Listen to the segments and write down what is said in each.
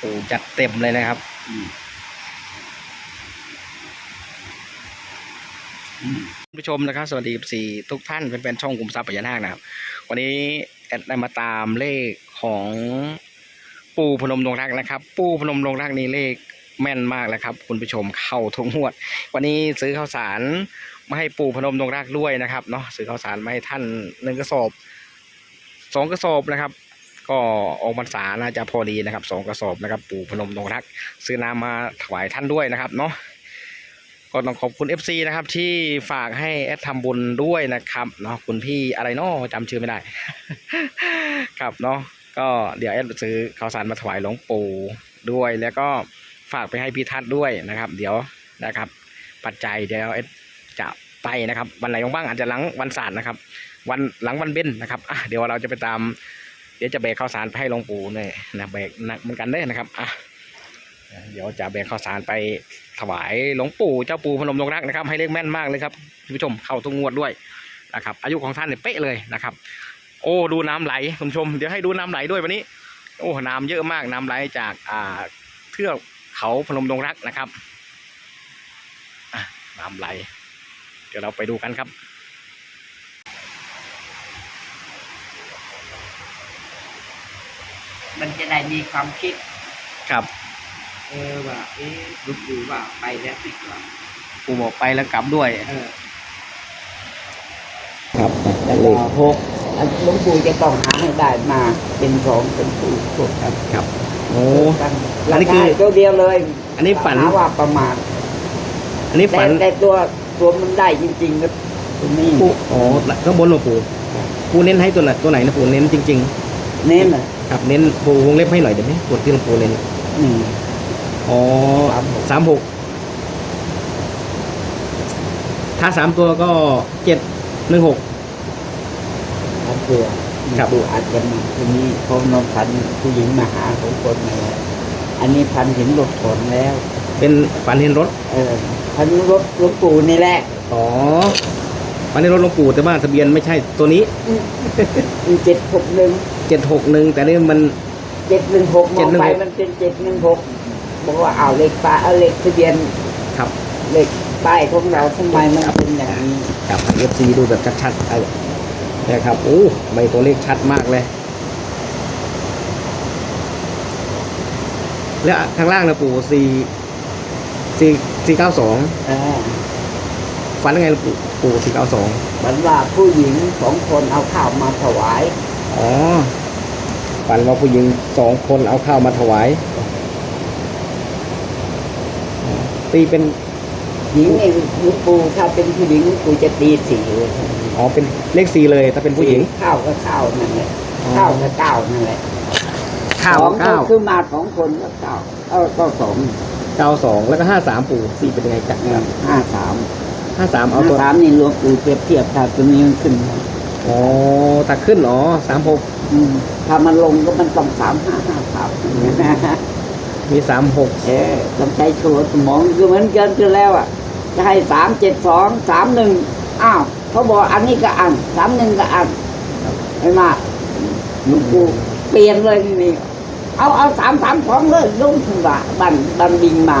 ปู่จัดเต็มเลยนะครับคุณผู้ชมนะครับ สวัสดีสี่ทุกท่านเป็นแฟนช่องกลุ่มทรัพย์พญานาคนะครับ วันนี้แอดได้มาตามเลขของปู่พนมดงรักนะครับ ปู่พนมดงรักนี่เลขแม่นมากแล้วครับ คุณผู้ชมเข้าทุกงวด วันนี้ซื้อข้าวสารมาให้ปู่พนมดงรักด้วยนะครับเนาะซื้อข้าวสารมาให้ท่านหนึ่งกระสอบสองกระสอบนะครับ ก็ออกพรรษาน่าจะพอดีนะครับสองกระสอบนะครับ ปู่พนมดงรัก ซื้อน้ำมาถวายท่านด้วยนะครับเนาะก็ต้องขอบคุณ FC นะครับ ที่ฝากให้แอดทำบุญด้วยนะครับเนาะคุณพี่อะไรเนาะจำชื่อไม่ได้ ครับเนาะก็เดี๋ยวแอดซื้อข้าวสารมาถวายหลวงปู่ด้วย แล้วก็ฝากไปให้พี่ทัศน์ด้วยนะครับ เดี๋ยวนะครับ ปัจจัยเดี๋ยวแอดจะไปนะครับ วันไหนว่างอาจจะหลังวันศาสตร์นะครับ วันหลังวันเบญนะครับอะเดี๋ยวเราจะไปตาม เดี๋ยวจะแบกข้าวสารไปให้หลวงปู่เนี่ยนะแบกหนักเหมือนกันเด้นะครับอะเดี๋ยวจะแบกข้าวสารไปถวายหลวงปู่เจ้าปู่พนมดงรักนะครับ ให้เลขแม่นมากเลยครับคุณผู้ชมเข้าทุกงวดด้วยนะครับ อายุของท่านเนี่ยเป๊ะเลยนะครับ โอ้ดูน้ำไหลคุณผู้ชมเดี๋ยวให้ดูน้ำไหลด้วยวันนี้ โอ้น้ำเยอะมากน้ำไหลจากอ่าเทือกเขาพนมดงรักนะครับอะน้ำไหล เดี๋ยวเราไปดูกันครับ มันจะได้มีความคิด ครับเออว่าเอ๊ะลูกดูว่าไปแล้วติดว่าปู่บอกไปแล้วกลับด้วย เออครับแล้วก็หกอันหลวงปู่จะต้องหาให้ได้มาเป็นสองเป็นปู่พวกครับครับ โอ้กันอันนี้คือราาตัวเดียวเลย อันนี้ฝันหาว่าประมาทอันนี้แต่ฝันแต่ตัวตัวมันได้จริงๆก็ตัวนี้ปู่อ๋อข้างบนหลวงปู่ปู่เน้นให้ตัวไหนตัวไหนนะปู่เน้นจริง ๆ เน้นอะครับเน้นปูวงเล็บให้หน่อยได้ไหมกดที่หลวงปูเน้นอืมอ๋อสามหกสามหกถ้าสามตัวก็เจ็ดหนึ่งหก อันตัวครับ ดูอาจจะมีทีนี้เขานอนพันผู้หญิงมาหาของคนมาแล้วอันนี้พันเห็นรถขนแล้ว เป็นฝันเห็นรถ เออพันรถหลวงปู่นี่แหละอ๋อฝันเห็นรถหลวงปู่แต่ว่าทะเบียนไม่ใช่ตัวนี้ เจ็ดหกหนึ่ง เจ็ดหกหนึ่งแต่นี่มัน เจ็ดหนึ่งหกมองไป716 มันเป็นเจ็ดหนึ่งหกบอกว่าเอาเลขป้ายเอาเลขทะเบียนครับเลขป้ายของเราทำไมมันเป็นอย่างนี้กับเอฟซีดูแบบชัดๆไอ้นะครับโอ้ไม่ตัวเลขชัดมากเลย แล้วข้างล่างนะปู่สี่สี่สี่เก้าสองเออฝันยังไงล่ะปู่ปู่สี่เก้าสอง มันว่าผู้หญิงสองคนเอาข้าวมาถวาย อ๋อฝันว่าผู้หญิงสองคนเอาข้าวมาถวายอ๋อตีเป็นหญิงนี่หลูกปู่ถ้าเป็นผู้หญิงหลวงปู่จะตีสี่เลยอ๋อเป็นเลขสี่เลย ถ้าเป็นผู้หญิง ข้าวก็ข้าวนั่นแหละอ๋อข้าวก็เก้านั่นแหละข้าวสองเก้าคือมาสองคนก็เก้าเออก็สองเก้าสองแล้วก็ห้าสามปู่สี่เป็นยังไงจักห้าสามห้าสามเอาห้าตัวสามนี่หลวงปู่เปรียบเทียบถ้าตัวนี้มันขึ้นมา อ๋อตักขึ้นเหรอสามหกอืมถ้ามันลงก็มันต้องสามห้าห้าสามอย่างนี้นะมีสามหกเออต้องใช้โชว์สมองคือเหมือนกันจนแล้วอะ จะให้สามเจ็ดสองสามหนึ่งอ้าวเขาบอกอันนี้ก็อันสามหนึ่งก็อันไอ้มาหลวงปู่เปลี่ยนเลยนี่เอาเอาสามสามสองเลยลุงถึงว่าบันบันบิงมา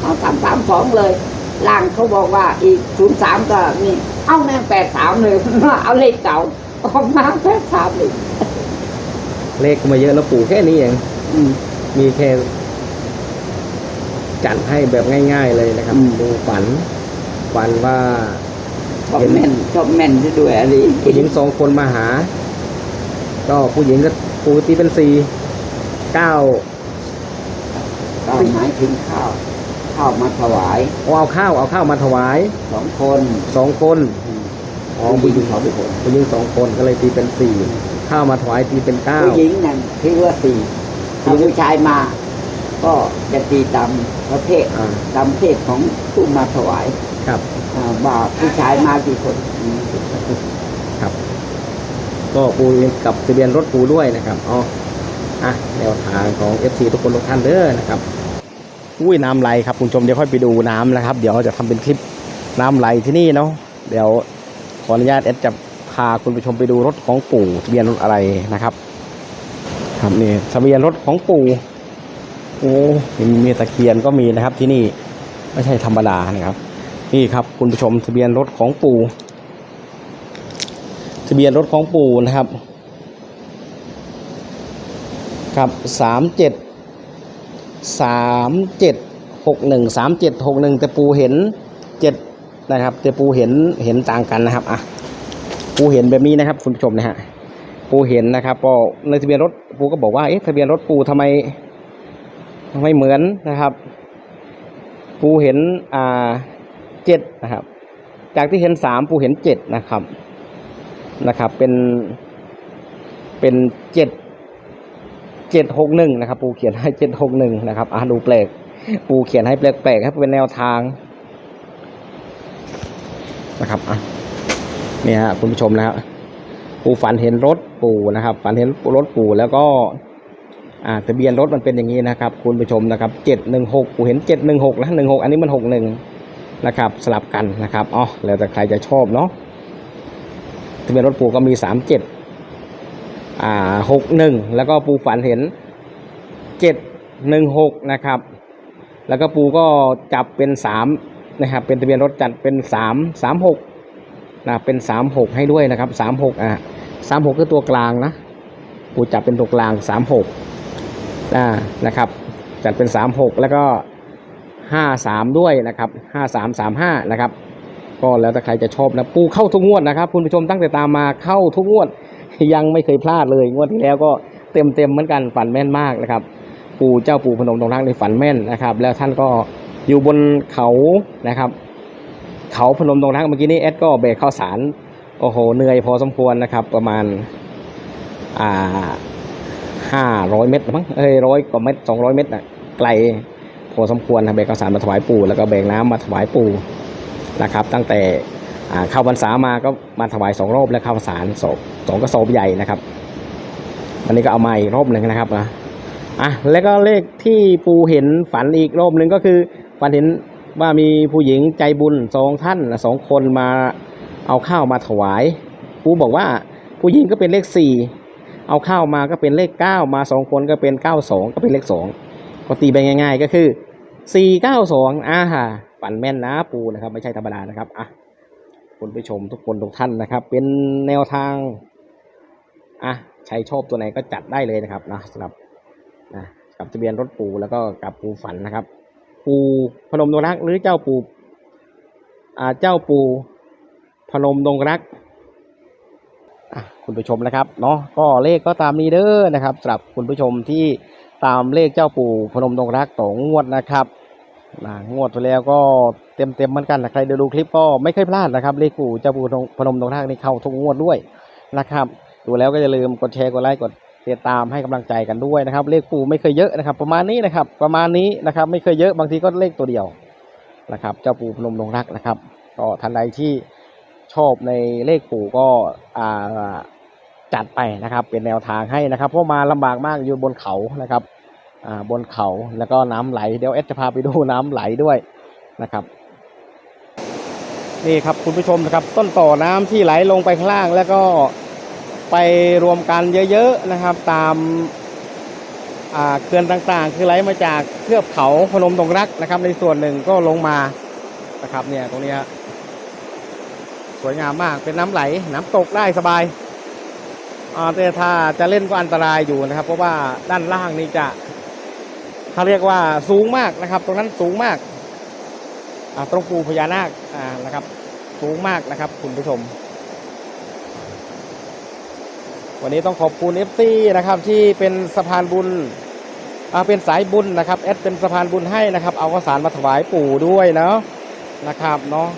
เอาสามสามสองเลย ล่างเขาบอกว่าอีกศูนย์สามก็นี่เอาแม่งแปดสามเลยเอาเลขเก่าออกมาแปดสามเลยเลขมาเยอะแล้วปู่แค่นี้เองอืมมีแค่จัดให้แบบง่าย ๆ เลยนะครับอืมดูฝันฝันว่าชอบแม่นชอบแม่นซะด้วยอะไรผู้หญิงสองคนมาหา ก็ผู้หญิงก็ปกติเป็นสี่เก้าก็หมายถึงข้าว ข้าวมาถวายเอาข้าวเอาข้าวมาถวายสองคนสองคนอ๋อผู้หญิงสองคนผู้หญิงสองคนก็เลยตีเป็นสี่ข้าวมาถวายตีเป็นเก้าผู้หญิงนั่นคือว่าสี่ถ้าผู้ชายมา ก็จะตีตามประเภทอ่าตามเพศของผู้มาถวายครับอ่าว่าผู้ชายมากี่คนอืมครับ ก็ปูกับทะเบียนรถปูด้วยนะครับอ๋ออะแนวทางของ FC ทุกคนทุกท่านเด้อนะครับ อุ้ยน้ำไหลครับคุณผู้ชมเดี๋ยวค่อยไปดูน้ำนะครับ เดี๋ยวจะทำเป็นคลิปน้ำไหลที่นี่เนาะเดี๋ยวขออนุญาตเอสจะพาคุณผู้ชมไปดูรถของปู่ทะเบียนรถอะไรนะครับ ครับนี่ทะเบียนรถของปู่โอ้มีมีตะเคียนก็มีนะครับที่นี่ไม่ใช่ธรรมดานะครับ นี่ครับ คุณผู้ชมทะเบียนรถของปู่ทะเบียนรถของปู่นะครับ ครับสามเจ็ด สามเจ็ดหกหนึ่งสามเจ็ดหกหนึ่งแต่ปูเห็นเจ็ดนะครับแต่ปูเห็นเห็นต่างกันนะครับอะปูเห็นแบบนี้นะครับคุณผู้ชมนะฮะปูเห็นนะครับก็ในทะเบียนรถปูก็บอกว่าเอ๊ะทะเบียนรถปูทำไมไม่เหมือนนะครับ ปูเห็นอ่าเจ็ดนะครับ จากที่เห็นสามปูเห็นเจ็ดนะครับนะครับ เป็นเป็นเจ็ด เจ็ดหกหนึ่งนะครับ ปูเขียนให้เจ็ดหกหนึ่งนะครับอ่าดูแปลก ปูเขียนให้แปลกๆให้เป็นแนวทางนะครับอะเนี่ยฮะคุณผู้ชมนะครับปูฝันเห็นรถปูนะครับ ฝันเห็นรถปูแล้วก็อ่าทะเบียนรถมันเป็นอย่างนี้นะครับ คุณผู้ชมนะครับเจ็ดหนึ่งหกกูเห็นเจ็ดหนึ่งหกนะหนึ่งหกอันนี้มันหกหนึ่งนะครับ สลับกันนะครับอ๋อแล้วแต่ใครจะชอบเนาะทะเบียนรถปูก็มีสามเจ็ด อ่าหกหนึ่งแล้วก็ปูฝันเห็นเจ็ดหนึ่งหกนะครับ แล้วก็ปูก็จับเป็นสามนะครับเป็นทะเบียนรถจัดเป็นสามสามหกนะเป็นสามหกให้ด้วยนะครับสามหกอ่าสามหกคือตัวกลางนะปูจับเป็นตัวกลางสามหกอ่านะครับ จัดเป็นสามหกแล้วก็ห้าสามด้วยนะครับห้าสามสามห้านะครับ ก็แล้วแต่ใครจะชอบนะปูเข้าทุกงวดนะครับ คุณผู้ชมตั้งแต่ตามมาเข้าทุกงวด ยังไม่เคยพลาดเลยงวดที่แล้วก็เต็มเต็มๆเหมือนกันฝันแม่นมากนะครับปู่เจ้าปู่พนมตรงทักในฝันแม่นนะครับ แล้วท่านก็อยู่บนเขานะครับ เขาพนมตรงทักเมื่อกี้นี้แอดก็แบรกข้าวสารโอ้โหเหนื่อยพอสมควรนะครับ ประมาณอ่าห้าร้อยเมตรมั้งเอ้ยร้อยกว่าเมตรสองร้อยเมตรน่ะไกลพอสมควรนะแบรกข้าวสารมาถวายปู่แล้วก็แบรกน้ำมาถวายปู่นะครับ ตั้งแต่ เข้าพรรษามาก็มาถวายสองรอบแล้วเข้าพรรษาสองสองกระสอบใหญ่นะครับวันนี้ก็เอามาอีกรอบหนึ่งนะครับนะอะแล้วก็เลขที่ปูเห็นฝันอีกรอบหนึ่งก็คือฝันเห็นว่ามีผู้หญิงใจบุญสองท่านสองคนมาเอาข้าวมาถวายปูบอกว่าผู้หญิงก็เป็นเลขสี่เอาข้าวมาก็เป็นเลขเก้ามาสองคนก็เป็นเก้าสองก็เป็นเลขสองก็ตีไปง่าย ๆ ก็คือสี่เก้าสองอ่าฮะฝันแม่นนะปูนะครับ ไม่ใช่ธรรมดานะครับอะ คุณผู้ชมทุกคนทุกท่านนะครับ เป็นแนวทางอะใช้ชอบตัวไหนก็จัดได้เลยนะครับนะสำหรับนะกับทะเบียนรถปูแล้วก็กับปูฝันนะครับ ปูพนมดงรักหรือเจ้าปูอ่าเจ้าปูพนมดงรักอะคุณผู้ชมนะครับเนาะก็เลขก็ตามนี้เด้อนะครับสำหรับคุณผู้ชมที่ตามเลขเจ้าปู่พนมดงรักต่องวดนะครับ นะงวดที่แล้วก็เต็มเต็มๆเหมือนกันนะใครได้ดูคลิปก็ไม่เคยพลาดนะครับเลขปู่เจ้าปู่พนมดงรักนี่เข้าทุกงวดด้วยนะครับ ดูแล้วก็อย่าลืมกดแชร์กดไลค์กดติดตามให้กำลังใจกันด้วยนะครับ เลขปู่ไม่เคยเยอะนะครับ ประมาณนี้นะครับ ประมาณนี้นะครับ ไม่เคยเยอะบางทีก็เลขตัวเดียวนะครับ เจ้าปู่พนมดงรักนะครับ ก็ท่านใดที่ชอบในเลขปู่ก็อ่าจัดไปนะครับ เป็นแนวทางให้นะครับเพราะมาลำบากมากอยู่บนเขานะครับ บนเขาแล้วก็น้ำไหลเดี๋ยวเอสจะพาไปดูน้ำไหลด้วยนะครับ นี่ครับคุณผู้ชมนะครับ ต้นต่อน้ำที่ไหลลงไปข้างล่าง แล้วก็ไปรวมกันเยอะๆนะครับ ตามาเขื่อนต่างๆ คือไหลมาจากเทือกเขาพนมดงรักนะครับ ในส่วนหนึ่งก็ลงมานะครับเนี่ยตรงนี้สวยงามมากเป็นน้ำไหล น้ำตกได้สบายแต่ถ้าจะเล่นก็อันตรายอยู่นะครับ เพราะว่าด้านล่างนี่จะ เขาเรียกว่าสูงมากนะครับ ตรงนั้นสูงมากอ่าตรงปูพญานาคอ่านะครับ สูงมากนะครับ คุณผู้ชม วันนี้ต้องขอบคุณเอฟซีนะครับ ที่เป็นสะพานบุญอ่าเป็นสายบุญนะครับแอดเป็นสะพานบุญให้นะครับ เอาข้าวสารมาถวายปู่ด้วยเนาะนะครับเนาะ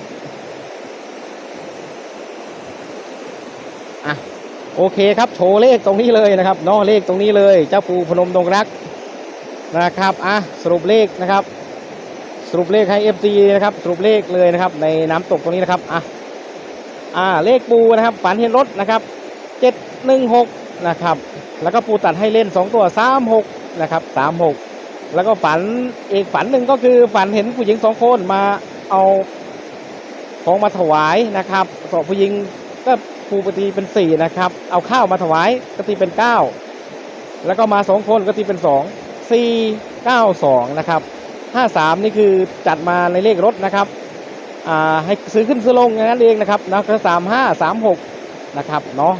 อะโอเคครับโชว์เลขตรงนี้เลยนะครับเนอเลขตรงนี้เลย เจ้าปู่พนมดงรัก นะครับอะสรุปเลขนะครับ สรุปเลขให้ FC นะครับ สรุปเลขเลยนะครับ ในน้ำตกตรงนี้นะครับอะอ่าเลขปูนะครับฝันเห็นรถนะครับเจ็ดหนึ่งหกนะครับแล้วก็ปูตัดให้เล่นสองตัวสามหกนะครับสามหกแล้วก็ฝันอีกฝันหนึ่งก็คือฝันเห็นผู้หญิงสองคนมาเอาของมาถวายนะครับสองผู้หญิงก็ปูปตีเป็นสี่นะครับ เอาข้าวมาถวายก็ตีเป็นเก้าแล้วก็มาสองคนก็ตีเป็นสอง 492 นะครับ 53 นี่คือจัดมาในเลขรถนะครับอ่าให้ซื้อขึ้นซื้อลงอย่างนั้นเองนะครับนะก็35 36นะครับเนาะ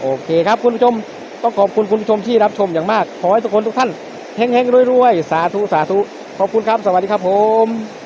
โอเคครับคุณผู้ชมต้องขอบคุณคุณผู้ชมที่รับชมอย่างมาก ขอให้ทุกคนทุกท่านเฮงๆรวยๆ สาธุ สาธุ ขอบคุณครับ สวัสดีครับผม